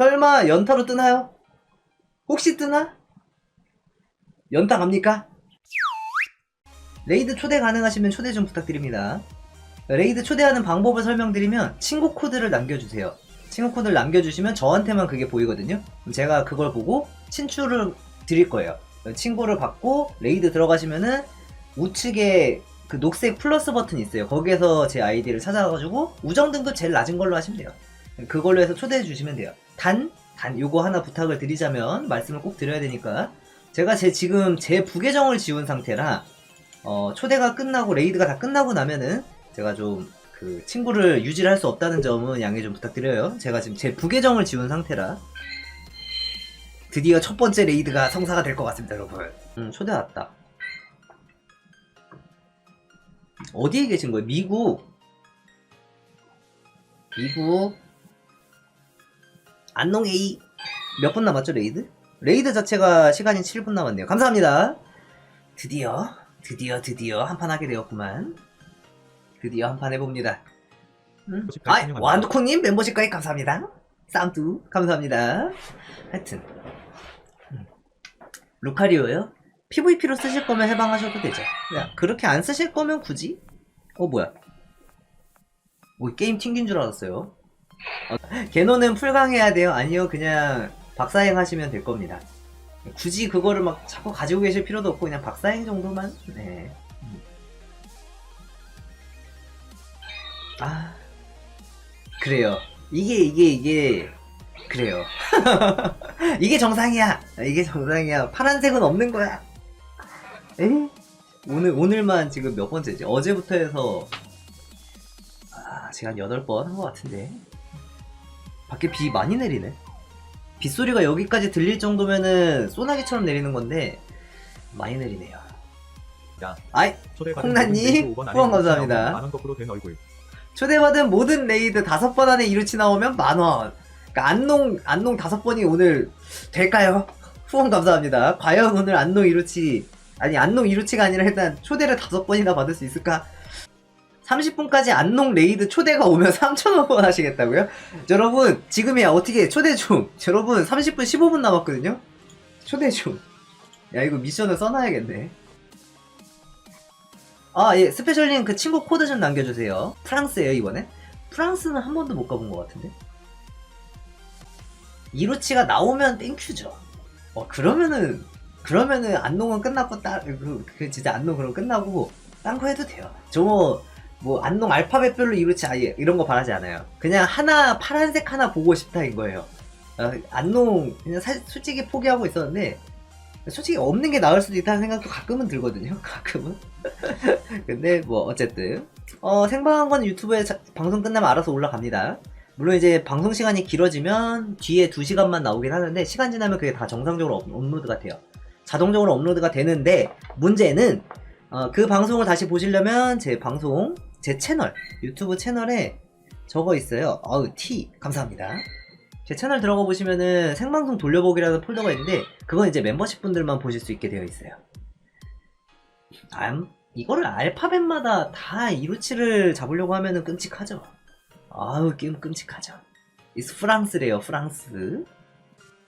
설마 연타로 뜨나요? 혹시 뜨나? 연타 갑니까? 레이드 초대 가능하시면 초대 좀 부탁드립니다. 레이드 초대하는 방법을 설명드리면 친구 코드를 남겨주세요. 친구 코드를 남겨주시면 저한테만 그게 보이거든요. 제가 그걸 보고 친추를 드릴 거예요. 친구를 받고 레이드 들어가시면은 우측에 그 녹색 플러스 버튼 있어요. 거기에서 제 아이디를 찾아가지고 우정 등급 제일 낮은 걸로 하시면 돼요. 그걸로 해서 초대해 주시면 돼요. 단, 단 요거 하나 부탁을 드리자면 말씀을 꼭 드려야 되니까 제가 제 지금 제 부계정을 지운 상태라 어, 초대가 끝나고 레이드가 다 끝나고 나면은 제가 좀 그 친구를 유지를 할 수 없다는 점은 양해 좀 부탁드려요. 제가 지금 제 부계정을 지운 상태라 드디어 첫 번째 레이드가 성사가 될 것 같습니다, 여러분. 음, 초대 왔다. 어디에 계신 거예요? 미국. 미국. 안농 A. 몇 분 남았죠, 레이드? 레이드 자체가 시간이 7분 남았네요. 감사합니다. 드디어, 드디어, 드디어 한 판 하게 되었구만. 드디어 한 판 해봅니다. 음? 멤버십 아. 완두콩님 멤버십 가입 감사합니다. 쌈두 감사합니다. 하여튼 음. 루카리오요? PVP로 쓰실 거면 해방하셔도 되죠. 야, 그렇게 안 쓰실 거면 굳이? 어 뭐야? 뭐 게임 튕긴 줄 알았어요. 어, 개노는 풀강해야 돼요? 아니요, 그냥 박사행 하시면 될 겁니다. 굳이 그거를 막 자꾸 가지고 계실 필요도 없고 그냥 박사행 정도만. 네. 음. 아 그래요. 이게 이게 이게 그래요. 이게 정상이야. 이게 정상이야. 파란색은 없는 거야. 에? 오늘 오늘만 지금 몇 번째지? 어제부터 해서 아, 지금 한 8번 한 것 같은데. 밖에 비 많이 내리네. 빗소리가 여기까지 들릴 정도면은 소나기처럼 내리는 건데 많이 내리네요. 야. 아이 콩나님, 모든 레이드 5번 안에 후원 감사합니다. 나오면 만원 거꾸로 된 얼굴. 초대받은 모든 레이드 다섯 번 안에 이루치 나오면 만원. 그러니까 안농 안농 다섯 번이 오늘 될까요? 후원 감사합니다. 과연 오늘 안농 이루치 아니 안농 이루치가 아니라 일단 초대를 다섯 번이나 받을 수 있을까? 30분까지 안농 레이드 초대가 오면 3,000원 하시겠다고요? 여러분 지금이야 어떻게 초대 좀 여러분 30분 15분 남았거든요? 초대 좀. 야 이거 미션을 써놔야겠네. 아, 예, 스페셜님 그 친구 코드 좀 남겨주세요. 프랑스예요 이번에? 프랑스는 한 번도 못 가본 것 같은데? 이루치가 나오면 땡큐죠. 어, 그러면은, 그러면은 안농은 끝났고, 따, 그, 그 진짜 안농 그럼 끝나고, 딴 거 해도 돼요. 저 뭐, 뭐, 안농 알파벳별로 이루치 아예 이런 거 바라지 않아요. 그냥 하나, 파란색 하나 보고 싶다인 거예요. 어, 안농, 그냥 사, 솔직히 포기하고 있었는데, 솔직히 없는 게 나을 수도 있다는 생각도 가끔은 들거든요. 가끔은. 근데 뭐 어쨌든 어, 생방한 건 유튜브에 자- 방송 끝나면 알아서 올라갑니다. 물론 이제 방송 시간이 길어지면 뒤에 2시간만 나오긴 하는데 시간 지나면 그게 다 정상적으로 업, 업로드가 돼요. 자동적으로 업로드가 되는데 문제는 어, 그 방송을 다시 보시려면 제 방송 제 채널 유튜브 채널에 적어 있어요. 어우 T 감사합니다. 제 채널 들어가 보시면은 생방송 돌려보기라는 폴더가 있는데 그건 이제 membership 분들만 보실 수 있게 되어 있어요. 알, 이거를 알파벳마다 다 이루치를 잡으려고 하면은 끔찍하죠. 아우 끔 끔찍하죠. 이 프랑스래요 프랑스.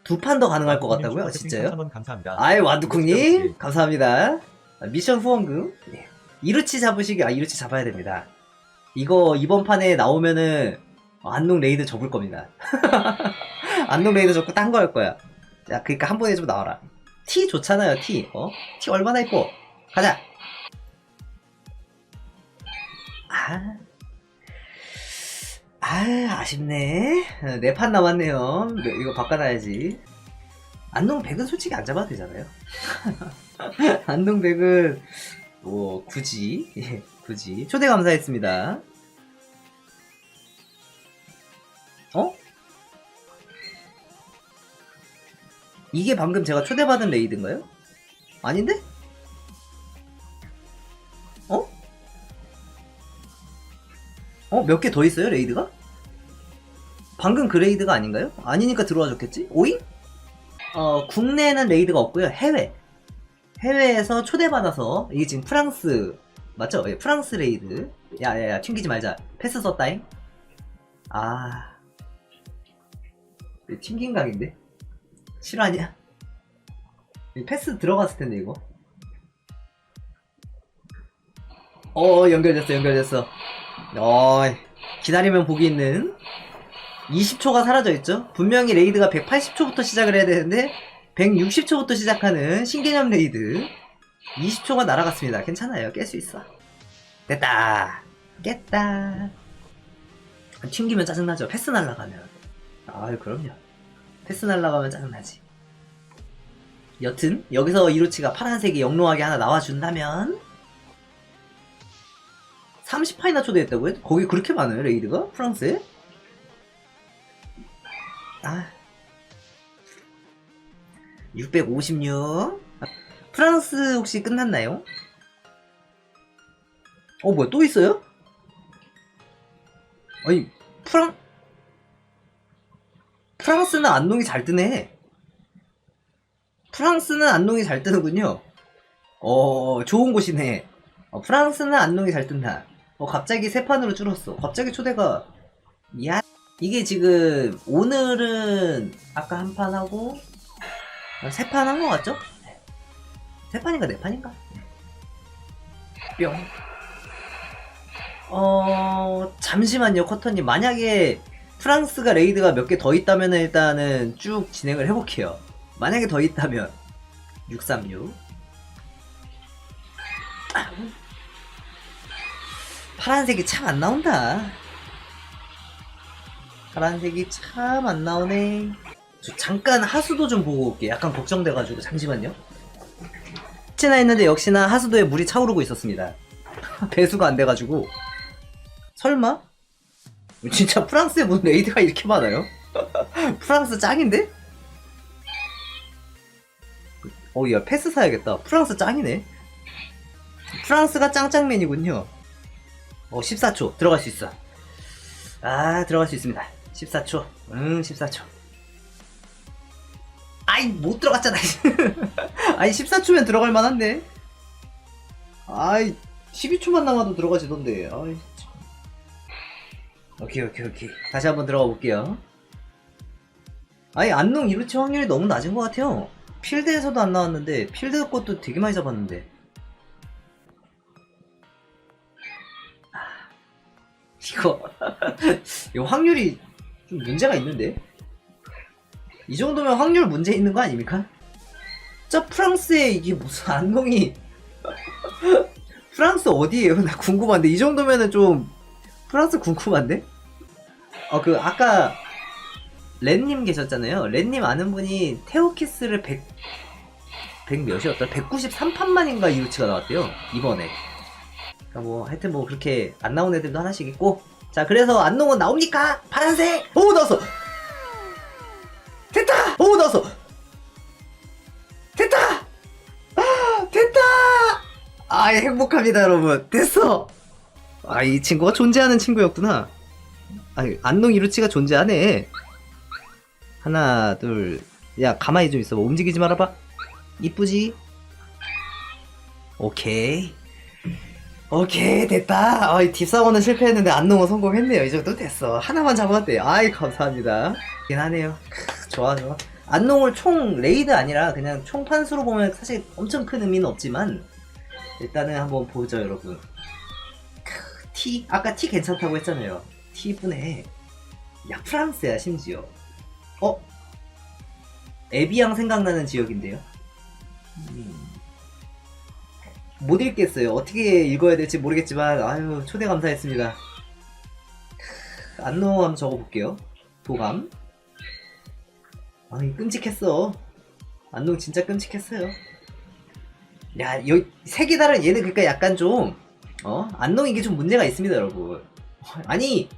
두 판 더 가능할 것 같다고요? 진짜요? 3,000원 감사합니다. 아이 완두콩님 예. 감사합니다. 아, 미션 후원금 예. 이루치 잡으시기 아 이루치 잡아야 됩니다. 이거 이번 판에 나오면은 안농 레이드 접을 겁니다. 안농 레이드 접고 딴 거 할 거야. 자 그러니까 한 번에 좀 나와라. T 좋잖아요 T. 어? T 얼마나 이뻐. 가자. 아. 아, 아쉽네. 네 판 남았네요. 네, 이거 바꿔놔야지. 안농 100은 솔직히 안 잡아도 되잖아요. 안농 100은, 뭐, 굳이, 예, 굳이. 초대 감사했습니다. 어? 이게 방금 제가 초대받은 레이드인가요? 아닌데? 어? 어? 몇 개 더 있어요, 레이드가? 방금 그 레이드가 아닌가요? 아니니까 들어와 줬겠지? 오잉? 어, 국내에는 레이드가 없고요. 해외. 해외에서 초대받아서, 이게 지금 프랑스, 맞죠? 예, 프랑스 레이드. 야, 야, 야, 튕기지 말자. 패스 썼다잉? 아. 튕긴 각인데? 실화냐? 이 패스 들어갔을 텐데 이거. 어 연결됐어 연결됐어. 어 기다리면 복이 있는 20초가 사라져 있죠. 분명히 레이드가 180초부터 시작을 해야 되는데 160초부터 시작하는 신개념 레이드 20초가 날아갔습니다. 괜찮아요. 깰 수 있어. 됐다. 깼다. 튕기면 짜증나죠. 패스 날라가면. 아, 그럼요. 패스 날라가면 짜증나지. 여튼 여기서 이로치가 파란색이 영롱하게 하나 나와준다면 30파이나 초대했다고요? 거기 그렇게 많아요 레이드가? 프랑스에? 아 656 프랑스 혹시 끝났나요? 어 뭐야 또 있어요? 아니 프랑 프랑스는 안농이 잘 뜨네. 프랑스는 안농이 잘 뜨는군요. 어 좋은 곳이네. 어, 프랑스는 안농이 잘 뜬다. 어 갑자기 세 판으로 줄었어. 갑자기 초대가 야 이게 지금 오늘은 아까 한 판 하고 세 판 한 거 같죠? 세 판인가 네 판인가? 뿅. 어 잠시만요 커터님 만약에 프랑스가 레이드가 몇 개 더 있다면 일단은 쭉 진행을 해볼게요. 만약에 더 있다면 636 아, 파란색이 참 안 나온다. 파란색이 참 안 나오네. 저 잠깐 하수도 좀 보고 올게. 약간 걱정돼가지고 잠시만요. 혹시나 했는데 역시나 하수도에 물이 차오르고 있었습니다. 배수가 안 돼가지고 설마? 진짜 프랑스에 무슨 레이드가 이렇게 많아요? 프랑스 짱인데? 어, 야, 패스 사야겠다. 프랑스 짱이네. 프랑스가 짱짱맨이군요. 어, 14초. 들어갈 수 있어. 아, 들어갈 수 있습니다. 14초. 응, 14초. 아이, 못 들어갔잖아. 아이, 14초면 들어갈 만한데. 아이, 12초만 남아도 들어가지던데. 아이, 참. 오케이, 오케이, 오케이. 다시 한번 들어가 볼게요. 아니, 안농 이루치 확률이 너무 낮은 것 같아요. 필드에서도 안 나왔는데, 필드 것도 되게 많이 잡았는데. 아, 이거, 이거 확률이 좀 문제가 있는데? 이 정도면 확률 문제 있는 거 아닙니까? 저 프랑스에 이게 무슨 안농이 프랑스 어디에요? 나 궁금한데 이 정도면은 좀 프랑스 궁금한데? 어 그 아까 렌님 계셨잖아요. 렌님 아는 분이 테오키스를 100 100 몇이었더라? 193판만인가 이루치가 나왔대요. 이번에. 그러니까 뭐 하여튼 뭐 그렇게 안 나온 애들도 하나씩 있고. 자 그래서 안농은 나옵니까? 파란색. 오 나왔어. 나왔어. 됐다. 아, 됐다. 아 행복합니다 여러분. 됐어. 아 이 친구가 존재하는 친구였구나. 아니 안농 이루치가 존재하네. 하나 둘. 야 가만히 좀 있어. 뭐 움직이지 말아봐. 이쁘지? 오케이. 오케이 됐다. 아이 딥사원은 실패했는데 안농은 성공했네요. 이 정도 됐어. 하나만 잡았대. 아이 감사합니다. 긴 하네요. 크, 좋아 좋아. 안농을 총 레이드 아니라 그냥 총 판수로 보면 사실 엄청 큰 의미는 없지만 일단은 한번 보죠 여러분. 크, T 아까 T 괜찮다고 했잖아요. T 이쁘네. 야 프랑스야 심지어. 어? 에비앙 생각나는 지역인데요. 음. 못 읽겠어요. 어떻게 읽어야 될지 모르겠지만 아유 초대 감사했습니다. 크, 안노 한번 적어볼게요. 도감. 아니 끔찍했어. 안농 진짜 끔찍했어요. 야, 여기 색이 다른 얘는 그러니까 약간 좀 어? 안농 이게 좀 문제가 있습니다, 여러분. 아니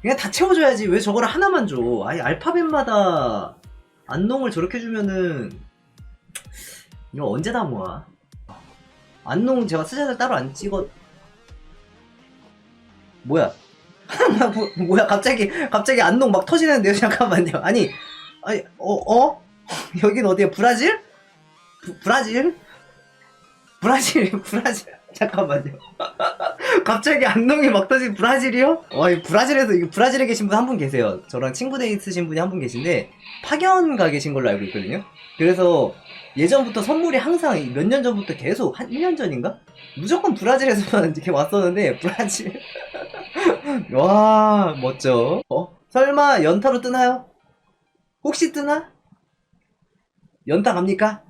그냥 다 채워줘야지 왜 저거를 하나만 줘? 아니 알파벳마다 안농을 저렇게 주면은 이거 언제 다 모아? 안농 제가 스샷을 따로 안 찍어 뭐야? 뭐, 뭐야 갑자기 갑자기 안농 막 터지는데요 잠깐만요 아니 아니 어 어? 여긴 어디야 브라질? 부, 브라질? 브라질 브라질 잠깐만요. 갑자기 안동이 막 터진 브라질이요? 와, 이 브라질에서, 이 브라질에 계신 분 한 분 계세요. 저랑 친구 돼 있으신 분이 한 분 계신데, 파견 가 계신 걸로 알고 있거든요? 그래서 예전부터 선물이 항상 몇 년 전부터 계속, 한 1년 전인가? 무조건 브라질에서만 이렇게 왔었는데, 브라질. 와, 멋져. 어? 설마 연타로 뜨나요? 혹시 뜨나? 연타 갑니까?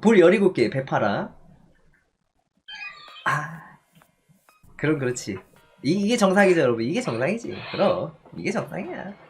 볼 17개, 배파라. 아. 그럼 그렇지. 이, 이게 정상이죠, 여러분. 이게 정상이지. 그럼. 이게 정상이야.